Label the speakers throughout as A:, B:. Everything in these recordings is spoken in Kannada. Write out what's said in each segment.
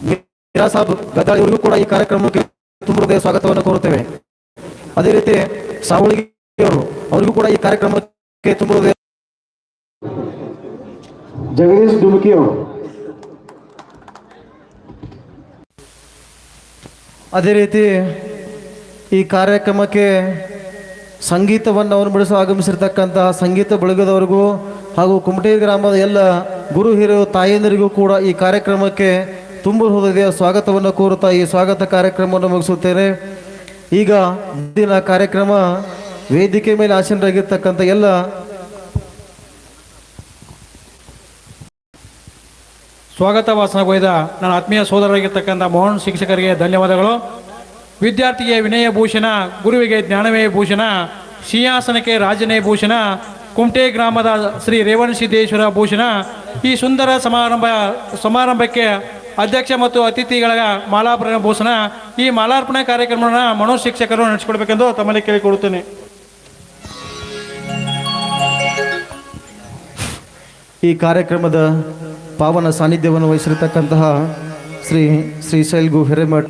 A: ಮೀರಾ ಸಾಬ್ ಗದ್ದಾಳಿ ಅವರಿಗೂ ಕೂಡ ಈ ಕಾರ್ಯಕ್ರಮಕ್ಕೆ ತುಂಬ ಹೃದಯ ಸ್ವಾಗತವನ್ನು ಕೋರುತ್ತೇವೆ. ಅದೇ ರೀತಿ ಸಾವಳಿಗೆ ಅವರು ಅವರಿಗೂ ಕೂಡ ಈ ಕಾರ್ಯಕ್ರಮಕ್ಕೆ ತುಂಬ ಹೃದಯ
B: ಜಗದೀಶ್ ಡುಮಕಿ ಅವರು
A: ಅದೇ ರೀತಿ ಈ ಕಾರ್ಯಕ್ರಮಕ್ಕೆ ಸಂಗೀತವನ್ನು ಅವರು ಬಿಡಿಸಲು ಆಗಮಿಸಿರ್ತಕ್ಕಂತಹ ಸಂಗೀತ ಬಳಗದವರಿಗೂ ಹಾಗೂ ಕುಮಟೆ ಗ್ರಾಮದ ಎಲ್ಲ ಗುರು ಹಿರಿಯ ತಾಯಂದಿರಿಗೂ ಕೂಡ ಈ ಕಾರ್ಯಕ್ರಮಕ್ಕೆ ತುಂಬ ಹೃದಯ ಸ್ವಾಗತವನ್ನು ಕೋರುತ್ತಾ ಈ ಸ್ವಾಗತ ಕಾರ್ಯಕ್ರಮವನ್ನು ಮುಗಿಸುತ್ತೇನೆ. ಈಗ ದಿನ ಕಾರ್ಯಕ್ರಮ ವೇದಿಕೆ ಮೇಲೆ ಆಸೀನರಾಗಿರ್ತಕ್ಕಂಥ ಎಲ್ಲ
C: ಸ್ವಾಗತ ವಾಸನಗೊಯ್ದ ನನ್ನ ಆತ್ಮೀಯ ಸೋದರರಾಗಿರ್ತಕ್ಕಂಥ ಮೋಹನ್ ಶಿಕ್ಷಕರಿಗೆ ಧನ್ಯವಾದಗಳು. ವಿದ್ಯಾರ್ಥಿಗೆ ವಿನಯ ಭೂಷಣ, ಗುರುವಿಗೆ ಜ್ಞಾನವೇ ಭೂಷಣ, ಸಿಂಹಾಸನಕ್ಕೆ ರಾಜನೇ ಭೂಷಣ ಕುಮಟೆ ಗ್ರಾಮದ ಶ್ರೀ ರೇವಣ ಸಿದ್ದೇಶ್ವರ ಭೂಷಣ, ಈ ಸುಂದರ ಸಮಾರಂಭ ಸಮಾರಂಭಕ್ಕೆ ಅಧ್ಯಕ್ಷ ಮತ್ತು ಅತಿಥಿಗಳ ಮಾಲಾರ್ಪಣೆ ಭೂಷಣ. ಈ ಮಾಲಾರ್ಪಣೆ ಕಾರ್ಯಕ್ರಮವನ್ನು ಮನೋಜ್ ಶಿಕ್ಷಕರು ನಡೆಸಿಕೊಡ್ಬೇಕೆಂದು ತಮ್ಮಲ್ಲಿ ಕೇಳಿಕೊಡುತ್ತೇನೆ.
A: ಈ ಕಾರ್ಯಕ್ರಮದ ಪಾವನ ಸಾನ್ನಿಧ್ಯವನ್ನು ವಹಿಸಿರತಕ್ಕಂತಹ ಶ್ರೀ ಶ್ರೀ ಶೈಲ್ಗು ಹಿರೇಮಠ್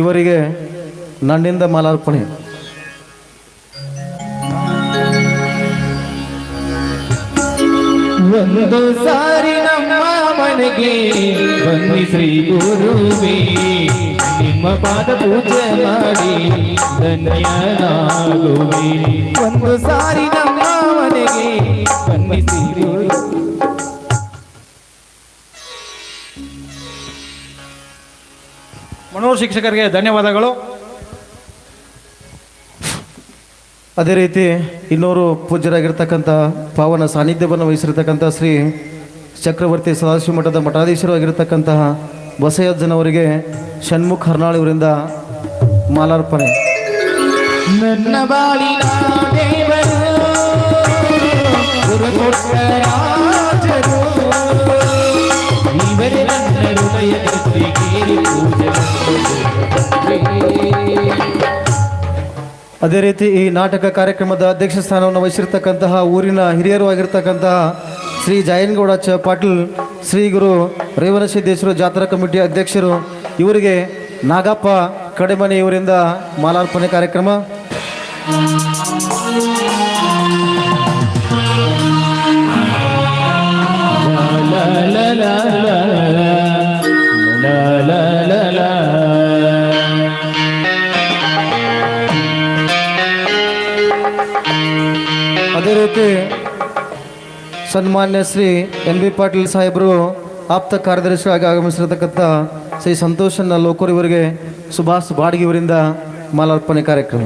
A: ಇವರಿಗೆ ನನ್ನಿಂದ ಮಾಲಾರ್ಪಣೆ.
D: ಒಂದು ಸಾರಿ ನಮ್ಮ ಮನೆಗೆ ಬನ್ನಿ ಶ್ರೀ ಗುರುವೇ. ನಿಮ್ಮ ಪಾದ ಪೂಜೆ ಮಾಡಿ ಧನ್ಯನಾಗುವೆ. ಒಂದು ಸಾರಿ ನಮ್ಮ ಮನೆಗೆ ಬನ್ನಿ ಶ್ರೀ ಗುರು.
C: ಮನೋ ಶಿಕ್ಷಕರಿಗೆ ಧನ್ಯವಾದಗಳು.
A: ಅದೇ ರೀತಿ ಇನ್ನೂರು ಪೂಜ್ಯರಾಗಿರ್ತಕ್ಕಂಥ ಪಾವನ ಸಾನ್ನಿಧ್ಯವನ್ನು ವಹಿಸಿರ್ತಕ್ಕಂಥ ಶ್ರೀ ಚಕ್ರವರ್ತಿ ಸದಾಶಿವ ಮಠದ ಮಠಾಧೀಶರು ಆಗಿರ್ತಕ್ಕಂತಹ ಬಸಯ್ಯಜ್ಜನವರಿಗೆ ಷಣ್ಮುಖ ಹರ್ನಾಳ್ ಇವರಿಂದ ಮಾಲಾರ್ಪಣೆ.
D: ನನ್ನ ಬಾಳಿನ
A: ಅದೇ ರೀತಿ ಈ ನಾಟಕ ಕಾರ್ಯಕ್ರಮದ ಅಧ್ಯಕ್ಷ ಸ್ಥಾನವನ್ನು ವಹಿಸಿರ್ತಕ್ಕಂತಹ ಊರಿನ ಹಿರಿಯರು ಆಗಿರ್ತಕ್ಕಂತಹ ಶ್ರೀ ಜಯನ್ಗೌಡ ಚ ಪಾಟೀಲ್, ಶ್ರೀ ಗುರು ರೇವಣಸಿದ್ದೇಶ್ವರ ಜಾತ್ರಾ ಕಮಿಟಿ ಅಧ್ಯಕ್ಷರು, ಇವರಿಗೆ ನಾಗಪ್ಪ ಕಡೆಮನೆ ಇವರಿಂದ ಮಾಲಾರ್ಪಣೆ ಕಾರ್ಯಕ್ರಮ. ಅದೇ ರೀತಿ ಸನ್ಮಾನ್ಯ ಶ್ರೀ ಎನ್ ಬಿ ಪಾಟೀಲ್ ಸಾಹೇಬರು ಆಪ್ತ ಕಾರ್ಯದರ್ಶಿಯಾಗಿ ಆಗಮಿಸಿರತಕ್ಕಂಥ ಶ್ರೀ ಸಂತೋಷನ ಲೋಕೂರ್ ಇವರಿಗೆ ಸುಭಾಷ್ ಬಾಡ್ಗಿ ಇವರಿಂದ ಮಾಲಾರ್ಪಣೆ ಕಾರ್ಯಕ್ರಮ.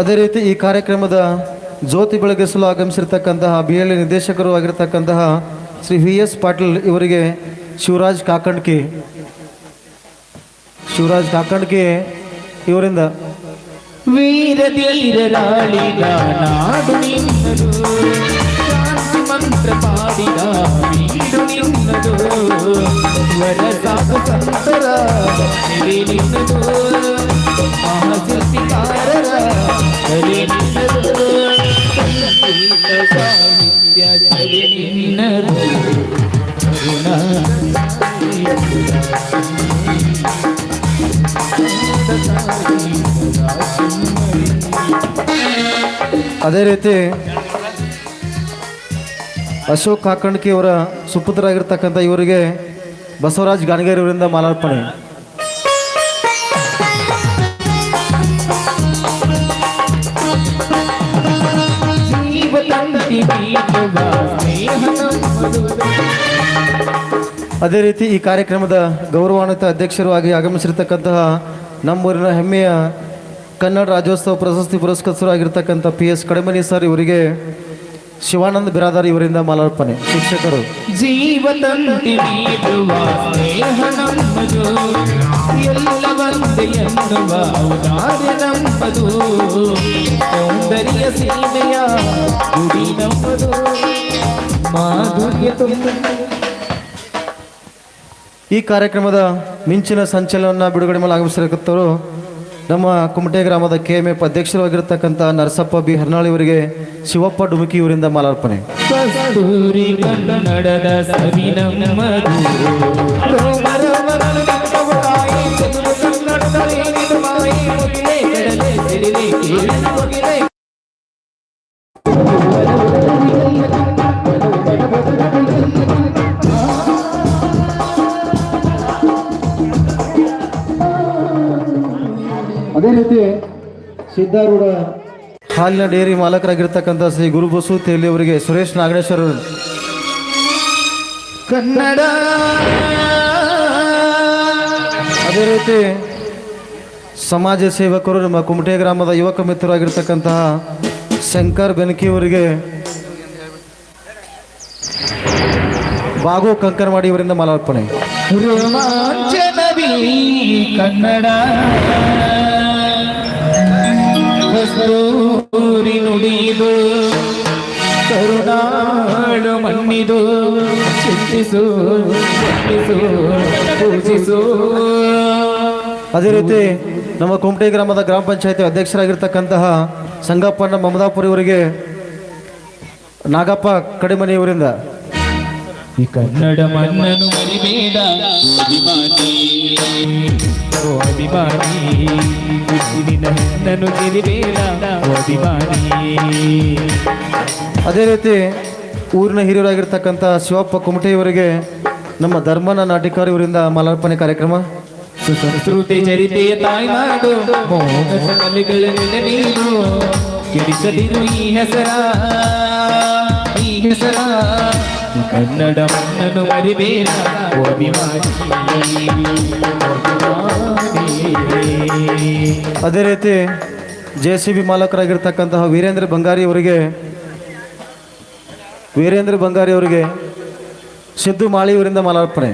A: ಅದೇ ರೀತಿ ಈ ಕಾರ್ಯಕ್ರಮದ ಜ್ಯೋತಿ ಬೆಳಗಿಸಲು ಆಗಮಿಸಿರ್ತಕ್ಕಂತಹ ಬಿ ಎಲ್ ನಿರ್ದೇಶಕರು ಆಗಿರ್ತಕ್ಕಂತಹ ಶ್ರೀ ವಿ ಎಸ್ ಪಾಟೀಲ್ ಇವರಿಗೆ ಶಿವರಾಜ್ ಕಾಕಂಡ್ಕಿ. ಶಿವರಾಜ್ ಕಾಕಂಡ್ಕಿ ಇವರಿಂದ.
D: ವೀರ ಧೀರರಾಳಿದ ನಾಡು ನಿನ್ನದು. ಶಾಂತಿ ಮಂತ್ರ ಪಾಡಿದ ವೀಡು ನಿನ್ನದು. ವರ ಸಾಧು ಸಂತರ ನೆಲೆ ನಿನ್ನದು. ಮಹಾಶಿಲ್ಪಿಕಾರರ ಕಲೆ ನಿನ್ನದು.
A: ಅದೇ ರೀತಿ ಅಶೋಕ್ ಕಾಕಂಡ್ಕಿ ಅವರ ಸುಪುತ್ರರಾಗಿರ್ತಕ್ಕಂಥ ಇವರಿಗೆ ಬಸವರಾಜ್ ಗಾನಗೇರಿ ಅವರಿಂದ ಮಾಲಾರ್ಪಣೆ. ಅದೇ ರೀತಿ ಈ ಕಾರ್ಯಕ್ರಮದ ಗೌರವಾನ್ವಿತ ಅಧ್ಯಕ್ಷರು ಆಗಿ ಆಗಮಿಸಿರ್ತಕ್ಕಂತಹ ನಮ್ಮೂರಿನ ಹೆಮ್ಮೆಯ ಕನ್ನಡ ರಾಜ್ಯೋತ್ಸವ ಪ್ರಶಸ್ತಿ ಪುರಸ್ಕೃತರು ಆಗಿರ್ತಕ್ಕಂಥ ಪಿ ಎಸ್ ಕಡಿಮನಿ ಸರ್ ಇವರಿಗೆ ಶಿವಾನಂದ ಬಿರಾದಾರ್ ಇವರಿಂದ ಮಾಲಾರ್ಪಣೆ. ಶಿಕ್ಷಕರು.
D: ಜೀವತಂತಿ
A: ಈ ಕಾರ್ಯಕ್ರಮದ ಮಿಂಚಿನ ಸಂಚಲನವನ್ನು ಬಿಡುಗಡೆ ಮೇಲೆ ಆಗಮಿಸಿರಕತ್ತವರು ನಮ್ಮ ಕುಮಟೆ ಗ್ರಾಮದ ಕೆ ಎಂ ಎಫ್ ಅಧ್ಯಕ್ಷರಾಗಿರ್ತಕ್ಕಂಥ ನರಸಪ್ಪ ಬಿ ಹರ್ನಾಳಿ ಅವರಿಗೆ ಶಿವಪ್ಪ ಡುಮುಕಿ ಇವರಿಂದ ಮಾಲಾರ್ಪಣೆ.
B: ಅದೇ ರೀತಿ ಸಿದ್ಧಾರೂಢ
A: ಹಾಲಿನ ಡೇರಿ ಮಾಲಕರಾಗಿರ್ತಕ್ಕಂಥ ಶ್ರೀ ಗುರುಬಸು ತೇಲಿ ಅವರಿಗೆ ಸುರೇಶ್ ನಾಗೇಶ್ವರ
D: ಕನ್ನಡ.
A: ಅದೇ ರೀತಿ ಸಮಾಜ ಸೇವಕರು ನಮ್ಮ ಕುಮಟೆ ಗ್ರಾಮದ ಯುವಕ ಮಿತ್ರರಾಗಿರ್ತಕ್ಕಂತಹ ಶಂಕರ್ ಬೆನಕಿ ಅವರಿಗೆ ಬಾಗು ಮಾಡಿ ಇವರಿಂದ ಮಾಲಾರ್ಪಣೆ.
D: ಕನ್ನಡ. ಕಸ್ತೂರಿ ನುಡಿದು, ಕರುಣಾಳು ಚಿಂತಿಸು ಚಿಂತಿಸು ಪೂಜಿಸು.
A: ಅದೇ ರೀತಿ ನಮ್ಮ ಕುಮಟೆ ಗ್ರಾಮದ ಗ್ರಾಮ ಪಂಚಾಯತಿ ಅಧ್ಯಕ್ಷರಾಗಿರ್ತಕ್ಕಂತಹ ಸಂಗಪ್ಪನ ಮಮದಾಪುರಿ ಅವರಿಗೆ ನಾಗಪ್ಪ ಕಡಿಮನಿಯವರಿಂದ
D: ಈ ಕನ್ನಡ ಮನ್ನನು ಮರಿಬೇಡ. ಅಭಿಮಾನಿ ಓ ಅಭಿಮಾನಿ ಹುಟ್ಟಿನ ಹೆಣ್ಣನ್ನು ಗೆರಿಬೇಡ ಓ ಅಭಿಮಾನಿ.
A: ಅದೇ ರೀತಿ ಊರಿನ ಹಿರಿಯರಾಗಿರ್ತಕ್ಕಂಥ ಶಿವಪ್ಪ ಕುಮಟೆಯವರಿಗೆ ನಮ್ಮ ಧರ್ಮನ ನಾಟಿಕಾರ ಇವರಿಂದ ಮಾಲಾರ್ಪಣೆ ಕಾರ್ಯಕ್ರಮ.
D: ಸುಸಂಸ್ಕೃತಿ ಚರಿತೆಯ ತಾಯ್ನಾಡು ಕೆಡಿಸದಿರು ಈ ಹೆಸರ ಈ ಹೆಸರ. ಕನ್ನಡ ಮಣ್ಣನ್ನು ಮರಿಬೇಡ.
A: ಅದೇ ರೀತಿ ಜೆ ಸಿ ಬಿ ಮಾಲಕರಾಗಿರ್ತಕ್ಕಂತಹ ವೀರೇಂದ್ರ ಬಂಗಾರಿ ಅವರಿಗೆ, ವೀರೇಂದ್ರ ಬಂಗಾರಿ ಅವರಿಗೆ ಸಿದ್ದು ಮಾಳಿ ಇವರಿಂದ ಮಾಲಾರ್ಪಣೆ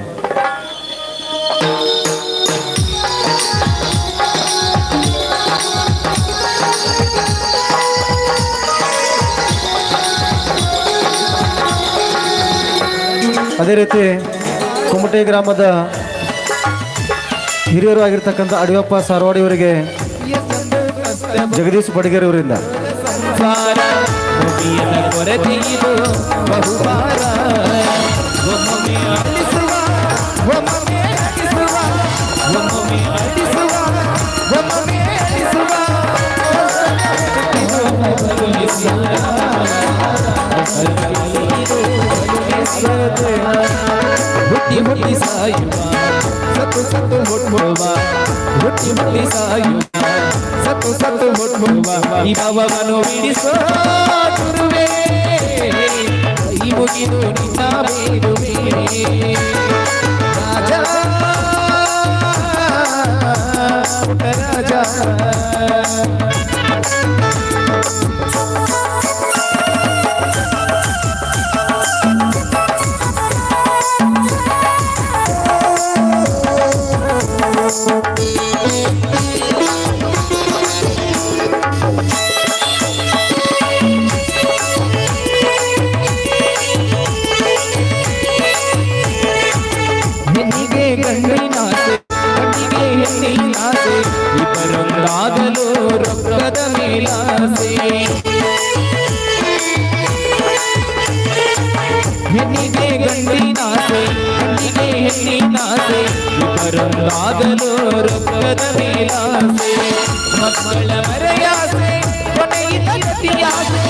A: ಅದೇ ರೀತಿ ಕುಮಟೆ ಗ್ರಾಮದ ಹಿರಿಯರು ಆಗಿರ್ತಕ್ಕಂಥ ಅಡಿಯಪ್ಪ ಸಾರವಾಡಿ ಅವರಿಗೆ ಜಗದೀಶ್ ಬಡಿಗೇರಿ ಅವರಿಂದ.
D: ಹುಟ್ಟಿ ಹುಟ್ಟಿ ಸಾಯುವ ಸತ್ತು ಸತ್ತು ಮುಟ್ಬುವ ಹುಟ್ಟಿ ಹುಟ್ಟಿ ಸಾಯುವ ಸತ್ತು ಸತ್ತು ಮುಟ್ಬುವ ಈ ಭಾವವನ್ನು ಬಿಡಿಸೋ ಗುರುವೇ ಈ ಮುಗಿದು ನಿನ್ನ ಬೇಡುವೆ ರಾಜ ರಾಜ ಹೆಣ್ಣಿಗೆ ಗಂಡಿನಾಸೆ ಕಣ್ಣಿಗೆ ಹೆಣ್ಣಿನಾಸೆ ಇಬ್ಬರೊಂದಾಗಲು ರೊಕ್ಕದ ಮೇಲಾಸೆ ಹೆಣ್ಣಿಗೆ ಗಂಡಿನಾಸೆ ಕಣ್ಣಿಗೆ ಹೆಣ್ಣಿನಾಸೆ ಇಬ್ಬರೊಂದಾಗಲು ರೊಕ್ಕದ ಮೇಲಾಸೆ ಮಕ್ಕಳ ಮರೆಯಾಸೆ ಕೊನೆಯಿದ ಗತಿಯಾಸೆ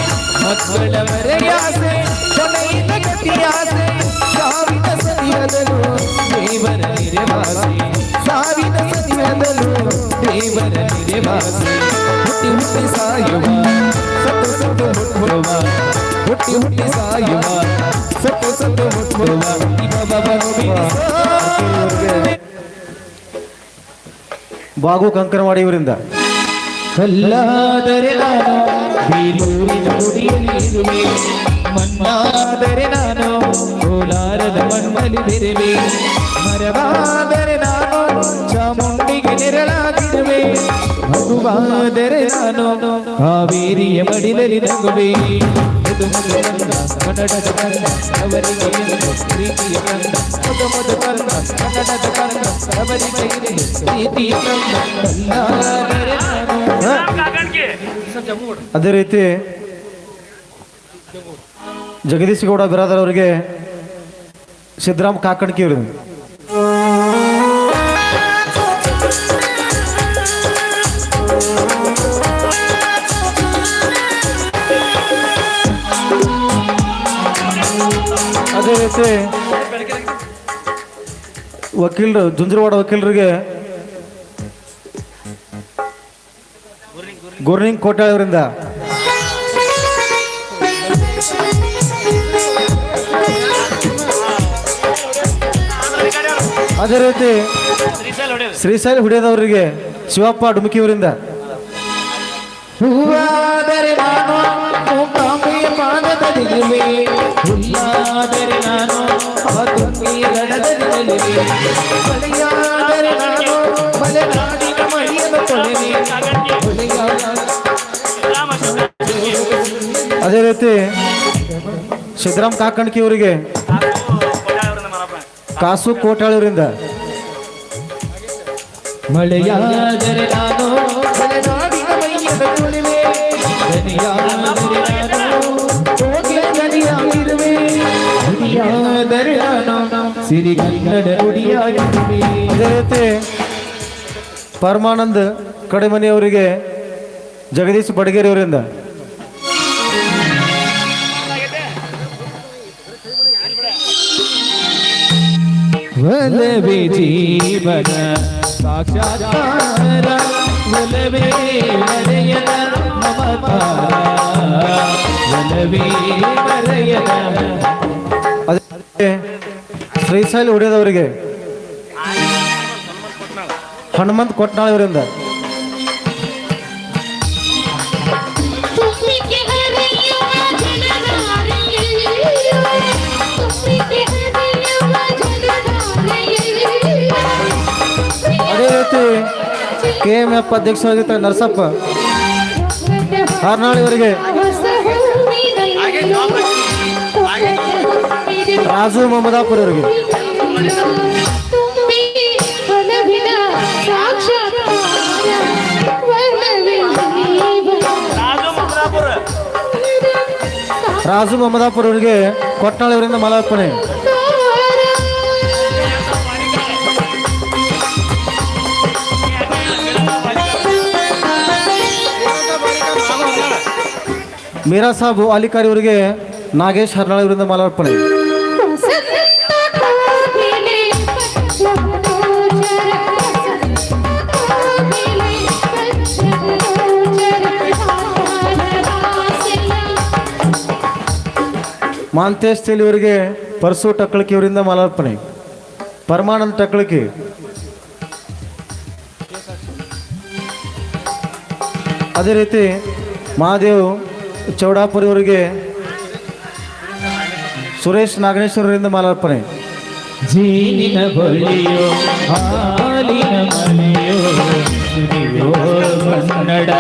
D: ಮಕ್ಕಳ ಮರೆಯಾಸೆ ಕೊನೆಯಿದ ಗತಿಯಾಸೆ ಸಾವಿನ ಸತಿಯದಲು ದೇವರ ನಿರೆವಾಸೆ ಹುಟ್ಟಿ ಹುಟ್ಟಿ ಸಾಯುವ ಸತ್ತು ಸತ್ತು ಮುಟ್ಟುವ ಹುಟ್ಟಿ ಹುಟ್ಟಿ ಸಾಯುವ ಸತ್ತು ಸತ್ತು ಮುಟ್ಟುವ
A: ಬಾಗು ಕಂಕನವಾಡಿ ಇವರಿಂದ.
D: ಕಲ್ಲಾದರೆ ನಾನು ಬೀರೂರಿನ ಗುಡಿಯಲ್ಲಿರುವೆ ಮಣ್ಣಾದರೆ ನಾನು ಕೋಲಾರದ ಮಣ್ಣಲ್ಲಿ ಬೆರೆವೆ. ಮರವಾದರೆ ನಾನು ಚಾಮುಂಡಿಗೆ ನೆರಳಾಗಿರುವೆ. ಮಗುವಾದರೆ ನಾನು ಕಾವೇರಿಯ ಮಡಿಲಲ್ಲಿ ನಗುವೆ
A: ಅದೇ ರೀತಿ ಜಗದೀಶ್ ಗೌಡ, ಬಿರಾದರ್ ಅವರಿಗೆ ಸಿದ್ದರಾಮ್ ಕಾಕಡ್ಕಿ ಅವರು ರೀತಿ ವಕೀಲರು, ಜುಂಜರವಾಡ ವಕೀಲರಿಗೆ ಗುರ್ನಿಂಗ್ ಕೋಟೆ ಅವರಿಂದ ಅದೇ ರೀತಿ ಶ್ರೀಶೈಲ ಹುಡಿಯದವರಿಗೆ ಶಿವಪ್ಪ ಡುಮಕಿಯವರಿಂದ.
D: ಹೂವಾದರೆ ನಾನು ಮೂಕಾಂಬೆಯ ಹುಲ್ಲಾದರೆ ನಾನು ಬಲೆಯಾದರೆ ನಾನು ಮಲೆನಾಡಿನ ಮಡಿಯನ್ನು ತೊಳೆವೆ ಹೊಳೆಯಾದ
A: ಅದೇ ರೀತಿ ಸಿದ್ದರಾಮ್ ಕಾಕಣಕಿ ಅವರಿಗೆ ಕಾಸು ಕೋಟಾಳರಿಂದ
D: ಮಳೆಯಾದರೆ ನಾನು
A: ಅದೇ ರೀತಿ ಪರಮಾನಂದ್ ಕಡೆಮನೆಯವರಿಗೆ ಜಗದೀಶ್ ಬಡಗೇರಿ ಅವರಿಂದ
D: ಒಲವೇ ಜೀವನ ಸಾಕ್ಷಾತ್ಕಾರ. ಒಲವೇ ಮರೆಯದ ಮಮಕಾರ ಒಲವೇ ಮರೆಯದ
A: ಅದೇ ರೀತಿ ಶ್ರೀಶೈಲ ಹೊಡೆಯೋದವರಿಗೆ ಹನುಮಂತ್ ಕೊಟ್ನಾಳ್
E: ಇವರಿಂದ
A: ಅದೇ ರೀತಿ ಕೆ ಎಂ ಎಫ್ ಅಧ್ಯಕ್ಷರಾಗಿರ್ತಾರೆ ನರಸಪ್ಪ ಹಾರ್ನಾಳಿ ಅವರಿಗೆ ರಾಜು ಮಮದಾಪುರ ಅವರಿಗೆ. ರಾಜು ಮಮದಾಪುರ ಅವರಿಗೆ ಕೊಟ್ನಾಳವರಿಂದ ಮಾಲಾರ್ಪಣೆ. ಮೀರಾ ಸಾಬು ಅಲಿಕಾರಿ ಅವರಿಗೆ ನಾಗೇಶ್ ಹರ್ನಾಳ್ ಅವರಿಂದ ಮಾಲಾರ್ಪಣೆ. ಮಾಂತೇಶ್ ಇವರಿಗೆ ಪರಸು ಟಕ್ಕಳಕಿ, ಇವರಿಂದ ಮಾಲಾರ್ಪಣೆ. ಪರಮಾನಂದ ಟಕ್ಕಳಕಿ. ಅದೇ ರೀತಿ ಮಹಾದೇವ್ ಚೌಡಾಪುರಿ ಅವರಿಗೆ ಸುರೇಶ್ ನಾಗೇಶ್ವರರಿಂದ ಮಾಲಾರ್ಪಣೆ.
D: ಜೀನಿನ ಬಳಿಯೋ, ಹಾಲಿನ ಮನೆಯೋ ಕನ್ನಡ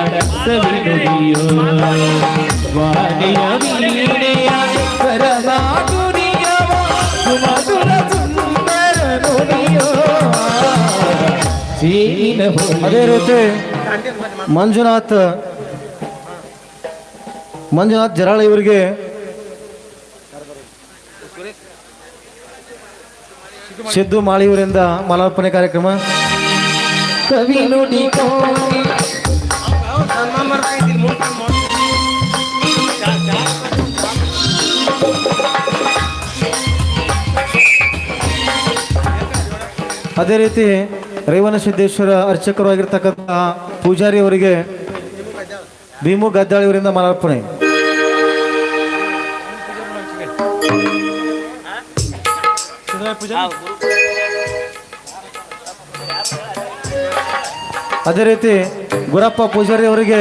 A: ಅದೇ ರೀತಿ ಮಂಜುನಾಥ್ ಮಂಜುನಾಥ್ ಜರಾಳ ಇವರಿಗೆ. ಸಿದ್ದು ಮಾಳಿ ಇವರಿಂದ ಮಾಲಾರ್ಪಣೆ ಕಾರ್ಯಕ್ರಮ.
D: ಕವಿ ನುಡಿ ಕೋಗಿ
A: ಅದೇ ರೀತಿ ರೇವಣ ಸಿದ್ದೇಶ್ವರ ಅರ್ಚಕರು ಆಗಿರ್ತಕ್ಕಂಥ ಪೂಜಾರಿ ಅವರಿಗೆ ಭೀಮು ಗದ್ದಾಳಿ ಅವರಿಂದ ಮಾಲಾರ್ಪಣೆ. ಅದೇ ರೀತಿ ಗುರಪ್ಪ ಪೂಜಾರಿ ಅವರಿಗೆ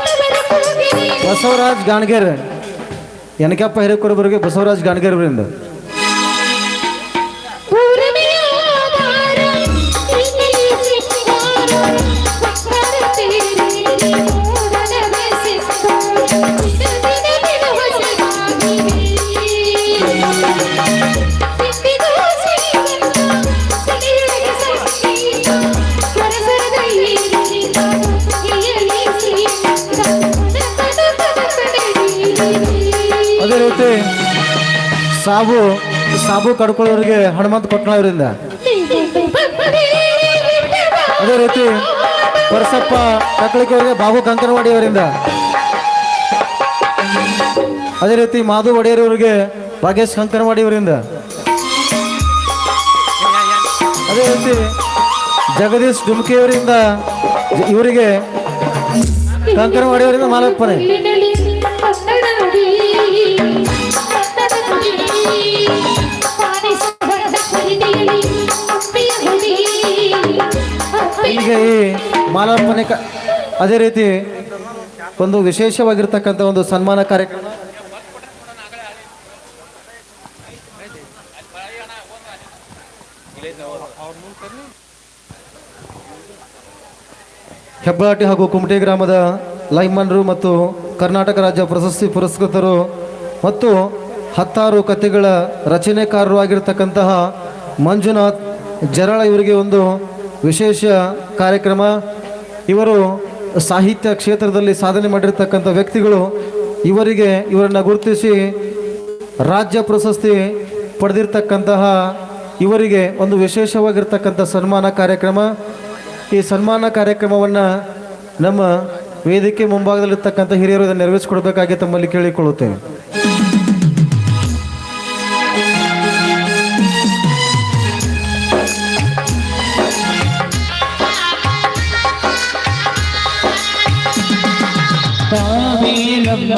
E: ತವರ ಕೂಗಿರಿ
A: ಬಸವರಾಜ್ ಗಾಣಗೇರ್. ಎನಕಪ್ಪ ಹಿರೇಕೊಡ್ಬರ್ಗೆ ಬಸವರಾಜ್ ಗಾಣಗೇರ್ ರೀತಿ ಸಾಬು ಸಾಬು ಕಡ್ಕೊಳ್ಳೋರಿಗೆ ಹನುಮಂತ ಕೊಟ್ಟಣವರಿಂದ ಅದೇ ರೀತಿ ಪರಸಪ್ಪ ಕಕ್ಕಳಿಕೆ ಅವರಿಗೆ ಬಾಬು ಕಂಕನವಾಡಿ ಅವರಿಂದ. ಅದೇ ರೀತಿ ಮಾಧು ಒಡೆಯರ್ ಅವರಿಗೆ ಭಾಗೇಶ್ ಕಂಕನವಾಡಿ ಅವರಿಂದ. ಅದೇ ರೀತಿ ಜಗದೀಶ್ ಡುಮ್ಕಿ ಅವರಿಂದ ಇವರಿಗೆ ಕಂಕನವಾಡಿ ಅವರಿಂದ ಮಾಲಪ್ಪನೆ ಈಗ ಈ ಅದೇ ರೀತಿ ಒಂದು ವಿಶೇಷವಾಗಿರ್ತಕ್ಕಂಥ ಒಂದು ಸನ್ಮಾನ ಕಾರ್ಯಕ್ರಮ. ಹೆಬ್ಬಾಟಿ ಹಾಗೂ ಕುಮಟೆ ಗ್ರಾಮದ ಲೈಮನ್ರು ಮತ್ತು ಕರ್ನಾಟಕ ರಾಜ್ಯ ಪ್ರಶಸ್ತಿ ಪುರಸ್ಕೃತರು ಮತ್ತು ಹತ್ತಾರು ಕಥೆಗಳ ರಚನೆಕಾರರು ಆಗಿರತಕ್ಕಂತಹ ಮಂಜುನಾಥ್ ಜರಳ ಇವರಿಗೆ ಒಂದು ವಿಶೇಷ ಕಾರ್ಯಕ್ರಮ. ಇವರು ಸಾಹಿತ್ಯ ಕ್ಷೇತ್ರದಲ್ಲಿ ಸಾಧನೆ ಮಾಡಿರ್ತಕ್ಕಂಥ ವ್ಯಕ್ತಿಗಳು ಇವರಿಗೆ ಇವರನ್ನು ಗುರುತಿಸಿ ರಾಜ್ಯ ಪ್ರಶಸ್ತಿ ಪಡೆದಿರ್ತಕ್ಕಂತಹ ಇವರಿಗೆ ಒಂದು ವಿಶೇಷವಾಗಿರ್ತಕ್ಕಂಥ ಸನ್ಮಾನ ಕಾರ್ಯಕ್ರಮ. ಈ ಸನ್ಮಾನ ಕಾರ್ಯಕ್ರಮವನ್ನು ನಮ್ಮ ವೇದಿಕೆ ಮುಂಭಾಗದಲ್ಲಿರ್ತಕ್ಕಂಥ ಹಿರಿಯರು ಇದನ್ನು ನೆರವೇರಿಸಿಕೊಡ್ಬೇಕಾಗಿ ತಮ್ಮಲ್ಲಿ ಕೇಳಿಕೊಳ್ಳುತ್ತೇವೆ
D: ಕಾವೇರಮ್ಮ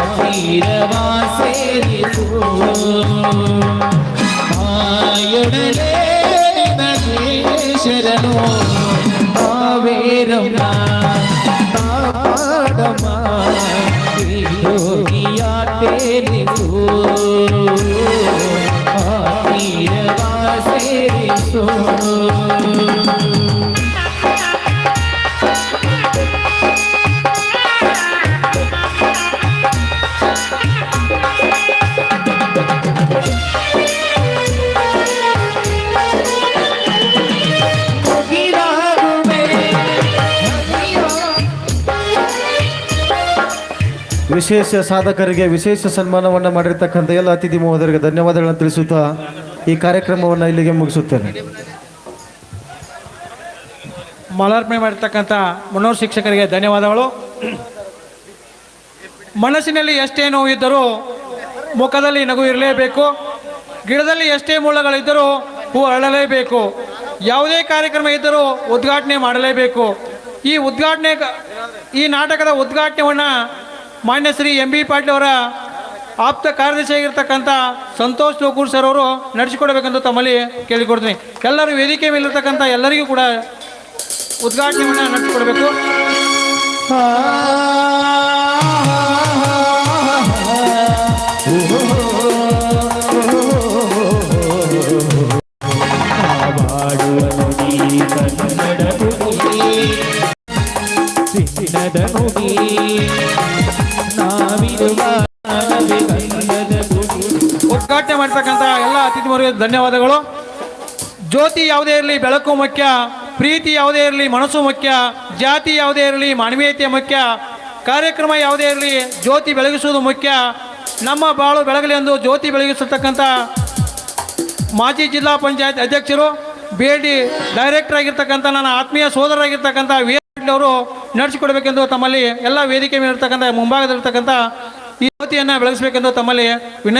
D: ஆயிரவா சேரி ஆயுடலே ശരണോ ആവേരമാടമാ
A: ವಿಶೇಷ ಸಾಧಕರಿಗೆ ವಿಶೇಷ ಸನ್ಮಾನವನ್ನು ಮಾಡಿರ್ತಕ್ಕಂಥ ಎಲ್ಲ ಅತಿಥಿ ಮಹೋದರಿಗೆ ಧನ್ಯವಾದಗಳನ್ನು ತಿಳಿಸುತ್ತಾ ಈ ಕಾರ್ಯಕ್ರಮವನ್ನು ಇಲ್ಲಿಗೆ ಮುಗಿಸುತ್ತೇನೆ.
C: ಮಾಲಾರ್ಪಣೆ ಮಾಡಿರ್ತಕ್ಕಂಥ ಮನೋರ್ ಶಿಕ್ಷಕರಿಗೆ ಧನ್ಯವಾದಗಳು. ಮನಸ್ಸಿನಲ್ಲಿ ಎಷ್ಟೇ ನೋವು ಇದ್ದರೂ ಮುಖದಲ್ಲಿ ನಗು ಇರಲೇಬೇಕು. ಗಿಡದಲ್ಲಿ ಎಷ್ಟೇ ಮೂಳಗಳಿದ್ದರೂ ಹೂ ಅರಳಲೇಬೇಕು. ಯಾವುದೇ ಕಾರ್ಯಕ್ರಮ ಇದ್ದರೂ ಉದ್ಘಾಟನೆ ಮಾಡಲೇಬೇಕು. ಈ ಉದ್ಘಾಟನೆ, ಈ ನಾಟಕದ ಉದ್ಘಾಟನೆಯನ್ನು ಮಾನ್ಯ ಶ್ರೀ ಎಂ ಬಿ ಪಾಟೀಲ್ ಅವರ ಆಪ್ತ ಕಾರ್ಯದರ್ಶಿಯಾಗಿರ್ತಕ್ಕಂಥ ಸಂತೋಷ್ ಲೋಕೂರ್ ಸರ್ ಅವರು ನಡೆಸಿಕೊಡಬೇಕಂತ ತಮ್ಮಲ್ಲಿ ಕೇಳಿಕೊಡ್ತೀನಿ. ಎಲ್ಲರೂ ವೇದಿಕೆ ಮೇಲಿರ್ತಕ್ಕಂಥ ಎಲ್ಲರಿಗೂ ಕೂಡ ಉದ್ಘಾಟನೆಯನ್ನು ನಡೆಸಿಕೊಡಬೇಕು.
D: ಕನ್ನಡ ನುಡಿ
C: ಮಾಡ್ತಕ್ಕಂಥ ಮರು ಧನ್ಯವಾದಗಳು. ಜ್ಯೋತಿ ಯಾವುದೇ ಇರಲಿ, ಬೆಳಕು ಮುಖ್ಯ, ಪ್ರೀತಿ ಯಾವುದೇ ಇರಲಿ, ಮನಸ್ಸು ಮುಖ್ಯ, ಜಾತಿ ಯಾವುದೇ ಇರಲಿ, ಮಾನವೀಯತೆ ಮುಖ್ಯ, ಕಾರ್ಯಕ್ರಮ ಯಾವುದೇ ಇರಲಿ, ಜ್ಯೋತಿ ಬೆಳಗಿಸುವುದು ಮುಖ್ಯ. ನಮ್ಮ ಬಾಳು ಬೆಳಗಲಿ ಎಂದು ಜ್ಯೋತಿ ಬೆಳಗಿಸತಕ್ಕಂಥ ಮಾಜಿ ಜಿಲ್ಲಾ ಪಂಚಾಯತ್ ಅಧ್ಯಕ್ಷರು ಬಿ ಡಿ ಡೈರೆಕ್ಟರ್ ಆಗಿರ್ತಕ್ಕಂಥ ನನ್ನ ಆತ್ಮೀಯ ಸೋದರಾಗಿರ್ತಕ್ಕಂಥ ವಿ ಎಲ್ ಅವರು ನಡೆಸಿಕೊಡಬೇಕೆಂದು ತಮ್ಮಲ್ಲಿ ಎಲ್ಲ ವೇದಿಕೆ ಮೇಲೆ ಇರ್ತಕ್ಕಂಥ ಮುಂಭಾಗದಲ್ಲಿರ್ತಕ್ಕಂಥ ಈ ಜ್ಯೋತಿಯನ್ನು ಬೆಳಗಿಸಬೇಕೆಂದು ತಮ್ಮಲ್ಲಿ ವಿನಂತಿ